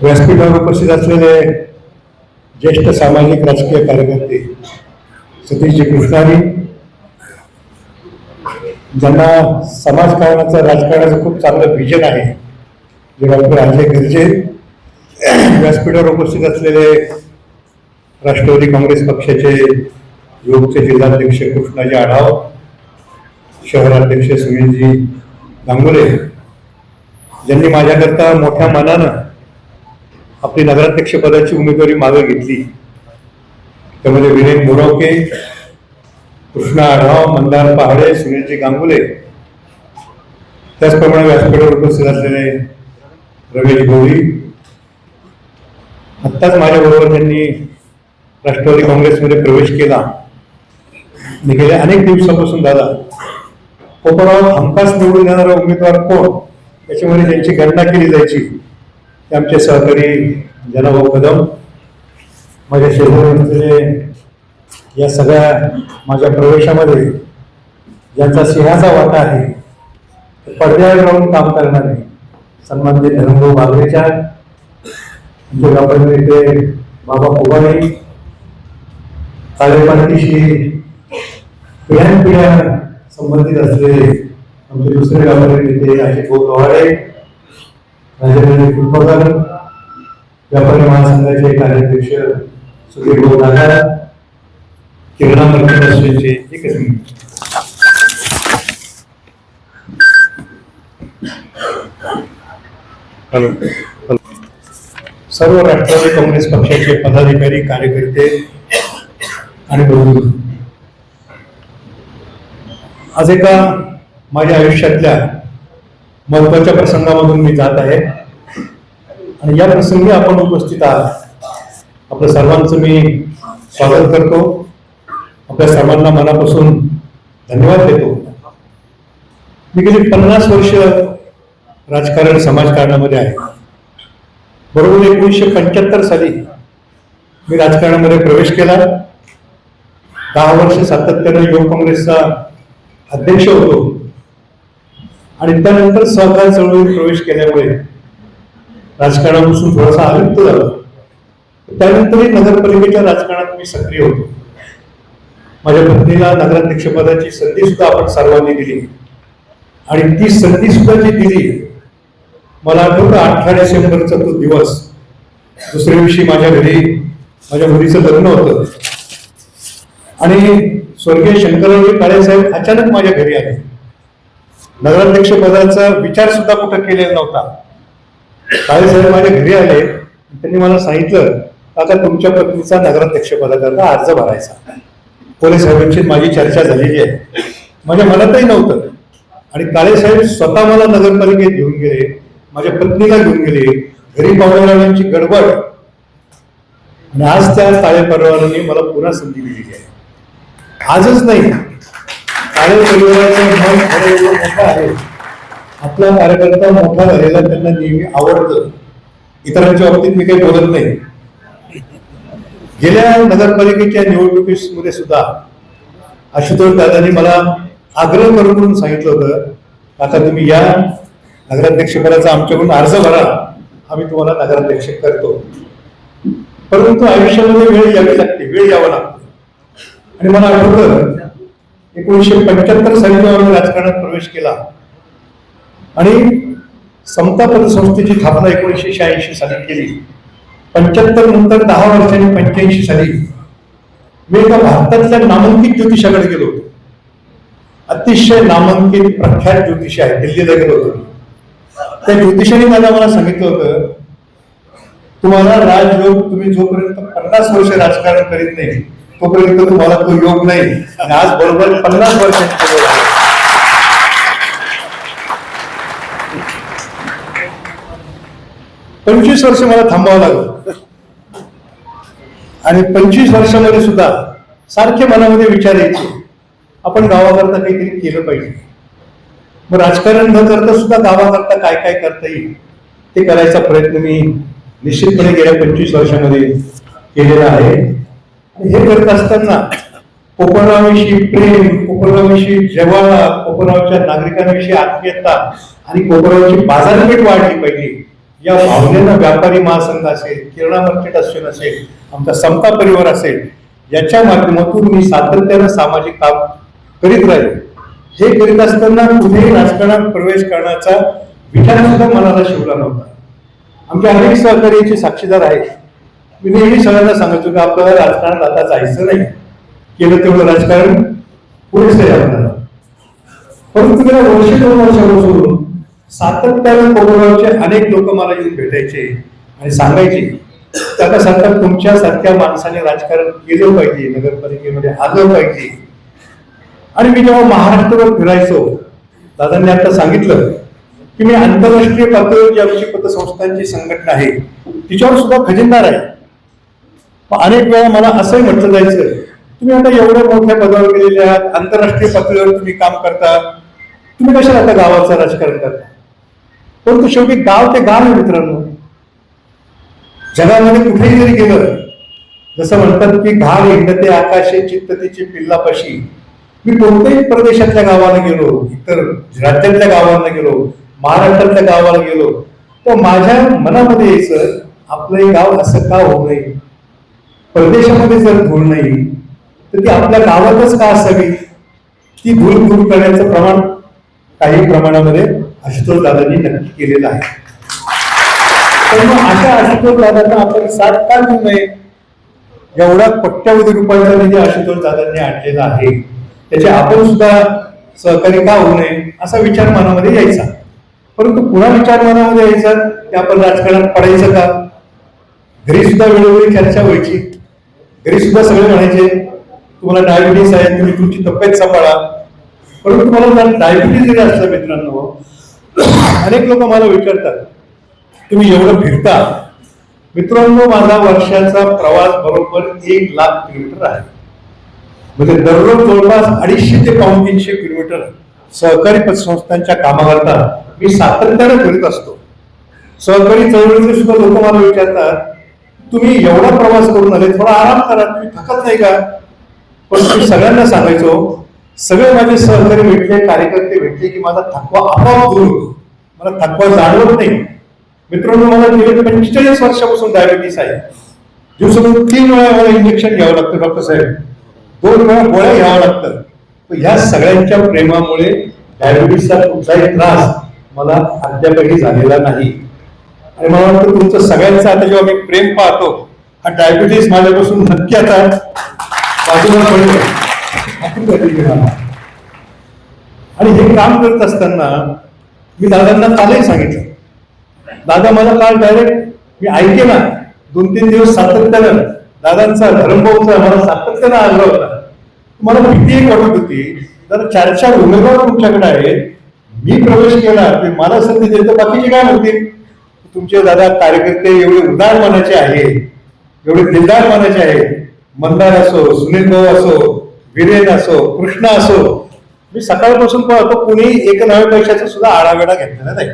व्यासपीठावर उपस्थित असलेले ज्येष्ठ सामाजिक राजकीय कार्यकर्ते सतीशजी कृष्णारी ज्यांना समाजकारणाचं राजकारणाचं खूप चांगलं विजन आहे जे डॉक्टर अजय गिरजे व्यासपीठावर उपस्थित असलेले राष्ट्रवादी काँग्रेस पक्षाचे युवकचे जिल्हाध्यक्ष कृष्णाजी आढाव शहराध्यक्ष सुनीलजी गांगुले ज्यांनी माझ्याकरता मोठ्या मनानं आपली नगराध्यक्ष पदाची उमेदवारी मागे घेतली. त्यामध्ये विनय मोरावके कृष्णा आढाव मंदार पहाडे सुनीलजी गांगुले. त्याचप्रमाणे व्यासपीठावर उपस्थित असलेले रवी गोळी आत्ताच माझ्याबरोबर त्यांनी राष्ट्रवादी काँग्रेसमध्ये प्रवेश केला. आणि गेल्या अनेक दिवसापासून दादा कोपरावर हमखास निवडून येणारा उमेदवार कोण? याच्यामध्ये त्यांची गणना केली जायची. ते आमचे सहकारी जनाभाऊ कदम माझ्या शेजारी या सगळ्या माझ्या प्रवेशामध्ये ज्यांचा सिंहाचा वाटा आहे पडद्यावर राहून काम करणारे सन्माननीय धर्मभाऊ बागरेच्या आमचे व्यापारी नेते बाबा पोवाडे कार्यपाठीशी पिढ्यान पिढ्या संबंधित असलेले आमचे दुसरे व्यापारी नेते अजित भाऊ गव्हाडे राजेंद्र फुटबॉलर व्यापारी महासंघाचे कार्याध्यक्ष सुधीर भाऊ नागार किरणा मर्चंट एकच मिनिट. सर्व राष्ट्रवादी काँग्रेस पक्षाचे पदाधिकारी कार्यकर्ते आणि बंधू. आज एका माझ्या आयुष्यातल्या महत्त्वाच्या प्रसंगामधून मी जात आहे. आणि या प्रसंगी आपण उपस्थित आहात. आपल्या सर्वांचं मी स्वागत करतो. आपल्या सर्वांना मनापासून धन्यवाद देतो. मी गेली पन्नास वर्ष राजकारण समाजकारणामध्ये आहे. बरोबर एकोणीसशे पंच्याहत्तर साली मी राजकारणामध्ये प्रवेश केला. दहा वर्ष सातत्याने युवक काँग्रेसचा अध्यक्ष होतो. आणि त्यानंतर सहकार चळवळीत प्रवेश केल्यामुळे राजकारणापासून थोडासा अलिप्त झाला. त्यानंतरही नगरपालिकेच्या राजकारणात मी सक्रिय होतो. माझ्या पत्नीला नगराध्यक्षपदाची संधी सुद्धा आपण सर्वांनी दिली. आणि ती संधी सुद्धा जी दिली मला आठवतं अठरा डिसेंबरचा तो दिवस. दुसऱ्या दिवशी माझ्या घरी माझ्या मुलीचं लग्न होतं. आणि स्वर्गीय शंकरराव काळे साहेब अचानक माझ्या घरी आले. नगराध्यक्ष पदाचा विचार सुद्धा कुठं केलेला नव्हता. काळे साहेब माझ्या घरी आले त्यांनी मला सांगितलं आता तुमच्या पत्नीचा नगराध्यक्ष पदाकरता अर्ज भरायचा. कोले साहेबांची माझी चर्चा झालेली आहे. माझ्या मनातही नव्हतं. आणि काळे साहेब स्वतः मला नगरपालिकेत घेऊन गेले माझ्या पत्नीला घेऊन गेले घरी पाहुण्याची गडबड. आणि आज त्या काळे परिवाराने मला पुन्हा संधी दिलेली आहे. आजच नाही. काळे परिवाराचं मन खरं मोठं आहे. आपला कार्यकर्ता मोठा झालेला त्यांना नेहमी आवडतं. इतरांच्या बाबतीत मी काही बोलत नाही. गेल्या नगरपालिकेच्या निवडणुकीमध्ये सुद्धा आशुतोष दादांनी मला आग्रह करून म्हणून सांगितलं होतं आता तुम्ही या. नगराध्यक्षपदाचा आमच्याकडून अर्ज भरा. आम्ही तुम्हाला नगराध्यक्ष करतो. परंतु आयुष्यामध्ये वेळ यावी लागते. वेळ यावा लागतो. आणि मला आठवतं एकोणीसशे पंच्याहत्तर साली जेव्हा राजकारणात प्रवेश केला आणि समता पतसंस्थेची स्थापना एकोणीसशे शहाऐंशी साली केली. पंच्याहत्तर नंतर दहा वर्षांनी पंच्याऐंशी साली मी एका भारतातल्या नामांकित ज्योतिषाकडे गेलो होतो. अतिशय नामांकित प्रख्यात ज्योतिषी आहे दिल्लीला गेलो होतो. त्या ज्योतिषाने माझ्या मला सांगितलं होतं तुम्हाला राजयोग तुम्ही जोपर्यंत पन्नास वर्ष राजकारण करीत नाही तोपर्यंत तुम्हाला तो योग नाही. आणि आज बरोबर पन्नास वर्षांचे योग आहे. पंचवीस वर्ष मला थांबावं लागलं. आणि पंचवीस वर्षामध्ये सुद्धा सारखे मनामध्ये विचार यायचे आपण गावाकरता काहीतरी केलं पाहिजे. मग राजकारण न करता सुद्धा गावाकरता काय काय करता येईल ते करायचा प्रयत्न मी निश्चितपणे गेल्या पंचवीस वर्षामध्ये केलेला आहे. हे करत असताना कोकणाविषयी प्रेम कोकणाविषयी जेव्हा कोकणरावच्या नागरिकांविषयी आत्मीयता आणि कोकणरावची बाजारपेठ वाढली पाहिजे. या भावनेनं व्यापारी महासंघ असेल किरणा मार्केट असोसिएशन असेल आमचा समता परिवार असेल याच्या माध्यमातून मी सातत्यानं सामाजिक काम करीत राहील. हे करीत असताना कुठेही राजकारणात प्रवेश करण्याचा विचार सुद्धा मनाला शिवला नव्हता. आमच्या अनेक सहकार्याचे साक्षीदार आहेत. मी नेहमी सगळ्यांना सांगतो की आपल्याला राजकारणात आता जायचं नाही. केलं तेवढं राजकारण पुरेसं आहे आपल्याला. परंतु गेल्या वर्ष दोन वर्षापासून सातत्यानं कोरोनाचे अनेक लोक मला येऊन भेटायचे आणि सांगायचे त्याला सांगतात तुमच्यासारख्या माणसाने राजकारण केलं पाहिजे नगरपालिकेमध्ये आलं पाहिजे. आणि मी जेव्हा महाराष्ट्रवर फिरायचो दादांनी आता सांगितलं की मी आंतरराष्ट्रीय पातळीवर जी आमची पतसंस्थांची संघटना आहे तिच्यावर सुद्धा खजिनदार आहे. अनेक वेळा मला असंही म्हटलं जायचं तुम्ही आता एवढ्या मोठ्या पदावर गेलेले आहात आंतरराष्ट्रीय पातळीवर तुम्ही काम करता तुम्ही कशाला आता गावाचं राजकारण करता? परंतु शेवटी गाव ते गाव आहे मित्रांनो. जगामध्ये कुठेही जरी गेलं जसं म्हणतात की घाल हिंडते आकाशे चित्ततेची पिल्लापाशी. मी कोणत्याही प्रदेशातल्या गावाला गेलो इतर राज्यातल्या गावांना गेलो महाराष्ट्रातल्या गावाला गेलो तर माझ्या मनामध्ये यायचं आपलं हे गाव असं का होऊ नये परदेशामध्ये जर धूळ नाही तर ती आपल्या गावातच का असावी? ती धूळ दूर करण्याचं प्रमाण काही प्रमाणामध्ये आशुतोष दादांनी नक्की केलेलं आहे. तर मग अशा आशुतोष दादांना आपण साथ का देऊ नये? एवढा पट्ट्यावधी रुपयाचा निधी आशुतोष दादांनी आणलेला आहे. त्याचे आपण सुद्धा सहकारी का होऊ नये? असा विचार मनामध्ये यायचा. परंतु पुन्हा विचार मनामध्ये यायचा की आपण राजकारणात पडायचं का? घरी सुद्धा वेळोवेळी चर्चा व्हायची. घरी सुद्धा सगळे म्हणायचे तुम्हाला डायबिटीस आहे तुम्ही तुमची तब्येत सांभाळा. परंतु तुम्हाला डायबिटीस जरी असलं मित्रांनो अनेक लोक मला विचारतात तुम्ही एवढं फिरता मित्रांनो माझा वर्षाचा प्रवास बरोबर एक लाख किलोमीटर आहे. म्हणजे दररोज जवळपास अडीचशे ते पाऊन तीनशे किलोमीटर सहकारी पतसंस्थांच्या कामाकरता मी सातत्याने फिरत असतो. सहकारी चळवळीचे सुद्धा लोक मला विचारतात तुम्ही एवढा प्रवास करून आले थोडा आराम करा तुम्ही थकत नाही का? पण मी सगळ्यांना सांगायचो सगळे माझे सहकारी भेटले कार्यकर्ते भेटले की माझा थकवा आपोआप दूर होतो. मला थकवा जाणवत नाही. मित्रांनो मला गेले पंचेचाळीस वर्षापासून डायबिटीस आहे. दिवसातून तीन वेळा मला इंजेक्शन घ्यावं लागतं डॉक्टर साहेब. दोन वेळा गोळ्या घ्यावं लागतं तर ह्या सगळ्यांच्या प्रेमामुळे डायबिटीसचा कुठलाही त्रास मला अद्यापही झालेला नाही. आणि मला वाटतं तुमचं सगळ्यांचं आता जेव्हा मी प्रेम पाहतो हा डायबिटीस माझ्यापासून नक्की आता बाजूला पडलं आणि हे काम करत असताना मी दादांना कालही सांगितलं. दादा मला काल डायरेक्ट मी ऐके ना दोन तीन दिवस सातत्यानं दादांचा धर्मभाऊचा मला सातत्यानं आला होता. मला भीती एक वाटत होती तर चार चार उमेदवार तुमच्याकडे आहेत मी प्रवेश केला ते मला संधी देतो तर बाकीचे काय म्हणतील? तुमचे दादा कार्यकर्ते एवढे उदार मनाचे आहे एवढे दिलदार मनाचे आहे. मंदार असो सुनील भाऊ असो विरेन असो कृष्ण असो मी सकाळपासून पाहतो कुणी एक नव्या पैशाचा सुद्धा आढावेडा घेतलेला नाही.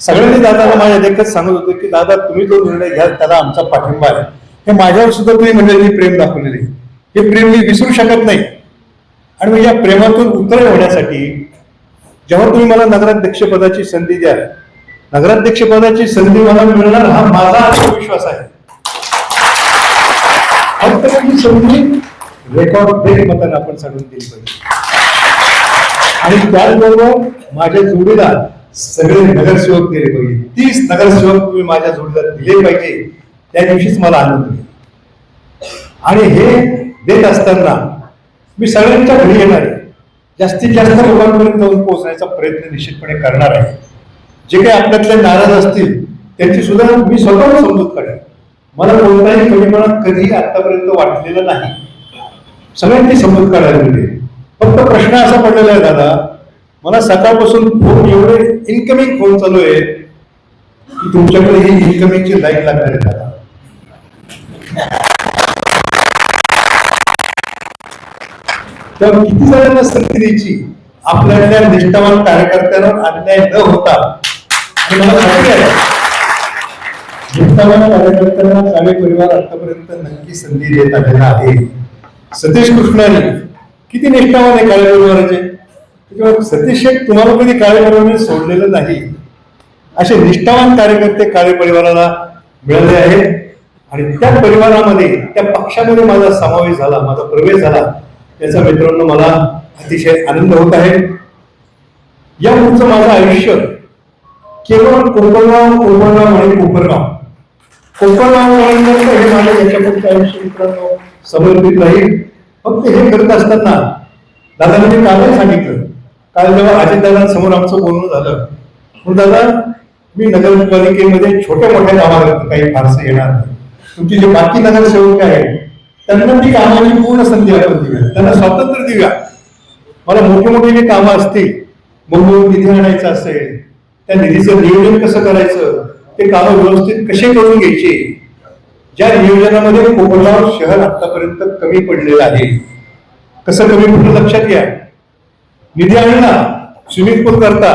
सगळ्यांनी दादाला माझ्या देखत सांगत होते की दादा तुम्ही जो निर्णय घ्याल त्याला आमचा पाठिंबा आहे. हे माझ्यावर सुद्धा तुम्ही म्हणजे मंडळींनी प्रेम दाखवलेले हे प्रेम मी विसरू शकत नाही. आणि मग या प्रेमातून उतर होण्यासाठी जेव्हा तुम्ही मला नगराध्यक्षपदाची संधी द्याल नगराध्यक्ष पदाची संधी मला मिळणार हा माझा आत्मविश्वास आहे. फक्त ही संधी रेकॉर्ड ब्रेक मताने आपण सांगून दिली पाहिजे. आणि त्याचबरोबर माझ्या जोडीला सगळे नगरसेवक दिले पाहिजे. तीस नगरसेवक तुम्ही माझ्या जोडीला दिले पाहिजे. त्या दिवशीच मला आनंद होईल. आणि हे देत असताना मी सगळ्यांच्या घरी येणार आहे. जास्तीत जास्त लोकांपर्यंत जाऊन पोहोचण्याचा प्रयत्न निश्चितपणे करणार आहे. जे काही आपल्यातले नाराज असतील त्यांची सुद्धा मी स्वतः समजूत काढेन. मला कोणताही कमीपणा कधी आतापर्यंत वाटलेला नाही. सगळ्यांची समजूत काढायला मिळते फक्त प्रश्न असा पडलेला आहे दादा मला सकाळपासून फोन एवढे इन्कमिंग फोन चालू आहे की तुमच्याकडे ही इन्कमिंगची लाईन लागणार आहे दादा. तर किती जणांना संधी द्यायची? आपल्यातल्या निष्ठावान कार्यकर्त्यांवर अन्याय न होता मला खात्री आहे निष्ठावान कार्यकर्त्यांना काळे परिवार आतापर्यंत नक्की संधी देत आलेला आहे सतीश कृष्णाने किती निष्ठावान आहे काळे परिवाराचे सतीश शेख तुम्हाला कधी काळे परिवाराने सोडलेलं नाही. असे निष्ठावान कार्यकर्ते काळे परिवाराला मिळाले आहेत आणि त्या परिवारामध्ये त्या पक्षामध्ये माझा समावेश झाला माझा प्रवेश झाला याचा मित्रांनो मला अतिशय आनंद होत आहे. या पुढचं माझं आयुष्य केवळ कोपरगाव कोपरगाव आणि कोपरगाव. कोपरगाव हे माझं याच्या आयुष्य मित्रांनो समर्पित राहील फक्त हे करत असताना दादाने मी कालही सांगितलं. काल जेव्हा अजितदादांसमोर आमचं बोलणं झालं म्हणून दादा मी नगरपालिकेमध्ये छोट्या मोठ्या कामाला काही फारसं येणार नाही. तुमची जे बाकी नगरसेवक आहेत त्यांना ती कामाची पूर्ण संधी आपण देऊया त्यांना स्वातंत्र्य देऊया मला मोठे मोठे जे कामं असतील मुंबईहून निधी आणायचं असेल त्या निधीचं नियोजन कसं करायचं? ते कामं व्यवस्थित कसे करून घ्यायचे? ज्या नियोजनामध्ये कोपरगाव शहर आतापर्यंत कमी पडलेलं आहे कसं कमी पडलं लक्षात घ्या. निधी आणला स्विमिंग पूल करता.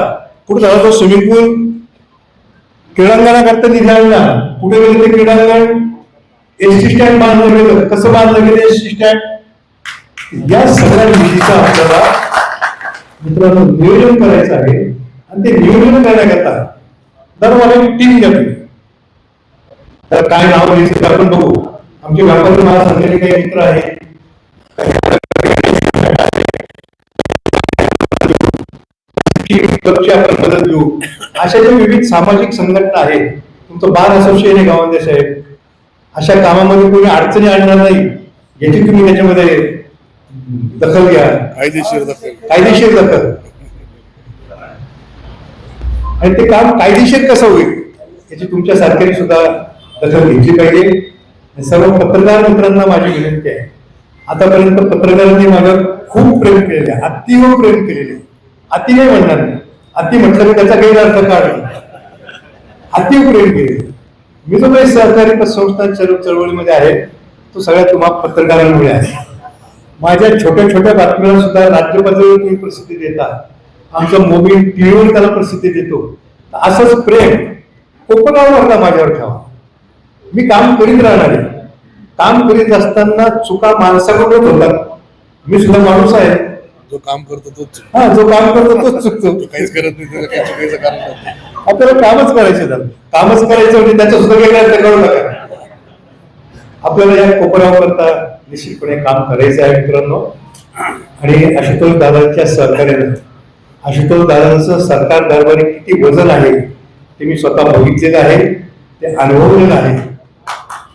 कुठं झाला तो स्विमिंग पूल क्रीडांगणा करता निधी आणला कुठे गेलं ते क्रीडांगण? एस टी स्टँड बांधलं गेलं. कसं बांधलं गेलं एस टी स्टँड या सगळ्या निधीचा आपल्याला मित्रांनो नियोजन करायचं आहे. आणि ते नियोजन करण्याकरता दरवाला एक टीम तुम्ही तर काय नाव घ्यायचं आपण बघू. आमचे व्यापारी महासंघाचे काही मित्र आहेत. आपण मदत घेऊ. अशा ज्या विविध सामाजिक संघटना आहेत तुमचं बार असोसिएशन आहे गावामध्ये साहेब. अशा कामामध्ये कोणी अडचणी आणणार नाही. याची तुम्ही त्याच्यामध्ये दखल घ्या. कायदेशीर दखल. कायदेशीर दखल. आणि ते काम कायदेशीर कसं होईल याची तुमच्या सारख्याने सुद्धा दखल घेतली पाहिजे. सर्व पत्रकार मित्रांना माझी विनंती आहे आतापर्यंत पत्रकारांनी माझ्यावर खूप प्रेम केलेले आहे अतिव प्रेम केलेले आहे. अति नाही म्हणणार नाही अति म्हटलं की त्याचा गैरअर्थ काढला अतिव प्रेम केले मी जो काही सहकारी संस्था चळव- चळवळीमध्ये आहे तो सगळ्या तुम्हा पत्रकारांमुळे आहे. माझ्या छोट्या छोट्या बातम्यांना सुद्धा राज्य पातळीवर तुम्ही प्रसिद्धी देता आमचं मोबाईल टीव्हीवर त्याला प्रसिद्धी देतो असंच प्रेम कोपरावर माझ्यावर ठेवा. मी काम करीत राहणार आहे. काम करीत असताना चुका माणसाकडूनच होतात. मी सुद्धा माणूस आहे. जो काम करतो तोच हा जो काम करतो तोच चुकतो. तो काहीच करत नाही काही कारण आपल्याला कामच करायचे झालं कामच करायचं म्हणजे त्याचं सुद्धा वेगळं अर्थ करू नका. आपल्याला या कोपरावरता निश्चितपणे काम करायचं आहे मित्रांनो. आणि आशुतोष दादांच्या सहकार्यानं आशुतोष दादांचं सरकार दरबारी किती वजन आहे ते मी स्वतः बघितलेलं आहे ते अनुभवलेलं आहे.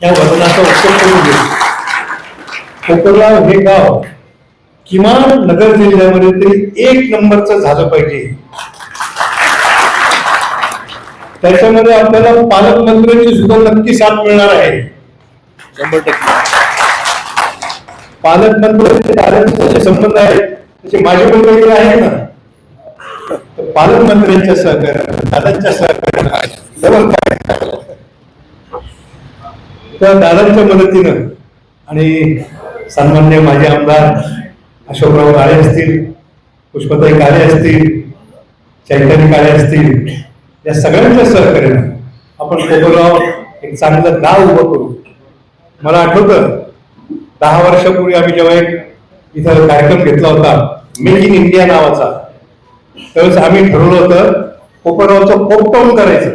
त्या वजनाचा उपयोग करून घेऊ कोपरगाव हे गाव किमान नगर जिल्ह्यामध्ये तरी एक नंबरचं झालं पाहिजे. त्याच्यामध्ये आपल्याला पालकमंत्र्यांची सुद्धा नक्की साथ मिळणार आहे. शंभर टक्के. पालकमंत्र्यांचे संबंध आहेत त्याचे माझे पण वगैरे आहेत ना. पालकमंत्र्यांच्या सहकार्यानं दादांच्या सहकार्यानं जवळ त्या दादांच्या मदतीनं आणि सन्मान्य माझे आमदार अशोकराव काळे असतील पुष्पताई काळे असतील चैतन्य काळे असतील या सगळ्यांच्या सहकार्यानं आपण कोपरगाव एक चांगलं गाव उभं करू. मला आठवतं दहा वर्षापूर्वी आम्ही जेव्हा एक इथं कार्यक्रम घेतला होता मेक इन इंडिया नावाचा त्यावेळेस आम्ही ठरवलं होतं कोपरगावचं पोपटाऊन करायचं.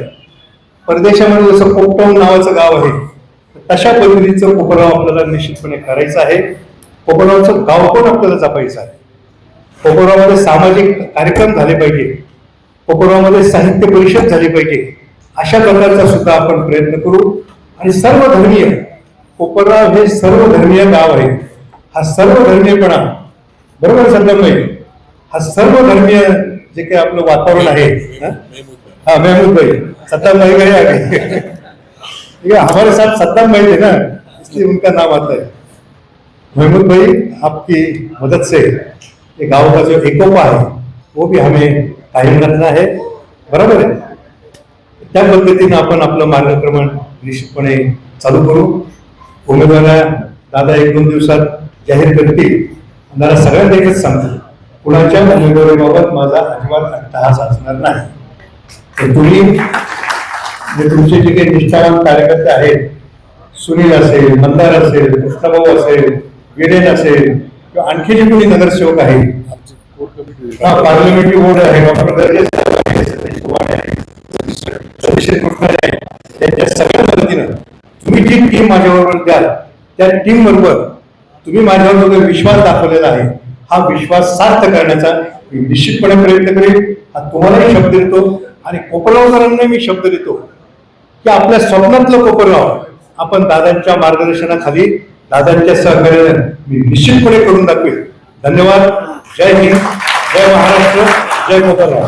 परदेशामध्ये जसं पोपटाऊन नावाचं गाव आहे तशा पद्धतीचं कोपरगाव आपल्याला निश्चितपणे करायचं आहे. कोपरगावचं गाव पण आपल्याला जपायचं आहे. कोपरगावमध्ये सामाजिक कार्यक्रम झाले पाहिजे. कोपरगावमध्ये साहित्य परिषद झाली पाहिजे. अशा प्रकारचा सुद्धा आपण प्रयत्न करू. आणि सर्व धर्मीय कोपरगाव हे सर्व धर्मीय गाव आहे. हा सर्व धर्मीयपणा बरोबर संदर्भ हा सर्व धर्मीय जे काही आपलं वातावरण आहे हा? मेहमूद महमूद भाई सत्ताम भाई गए आगे ये हमारे साथ सत्ताम भाई थे ना इसलिए उनका नाम आता है महमूद भाई आपकी मदद से ये गांव का जो एकोपा है वो भी हमें कायम रखना है. बरोबर आहे त्या पद्धतीनं आपण आपलं मार्गक्रमण निश्चितपणे चालू करू. उमेदवारा दादा एक दोन दिवसात जाहीर करतील. मला सगळ्यांना एकच सांगतो. कुणाच्या उमेदवारीबाबत माझा अजिबात अट्टहास असणार नाही. तर तुम्ही जे तुमचे जे काही निष्ठावान कार्यकर्ते आहेत सुनील असेल मंदार असेल कृष्णभाऊ असेल विरेन असेल किंवा आणखी जे कोणी नगरसेवक आहे हा पार्लमेंटरी बोर्ड आहे त्यांच्या सगळ्या मदतीनं तुम्ही जी टीम माझ्याबरोबर द्याल त्या टीम बरोबर तुम्ही माझ्यावर जो विश्वास दाखवलेला आहे हा विश्वास सार्थ करण्याचा मी निश्चितपणे प्रयत्न करेन. हा तुम्हालाही शब्द देतो आणि कोपरगावकरांना मी शब्द देतो की आपल्या स्वप्नातलं कोपरगाव आपण दादांच्या मार्गदर्शनाखाली दादांच्या सहकार्याने मी निश्चितपणे करून दाखवेल धन्यवाद. जय हिंद. जय महाराष्ट्र. जय कोपरगाव.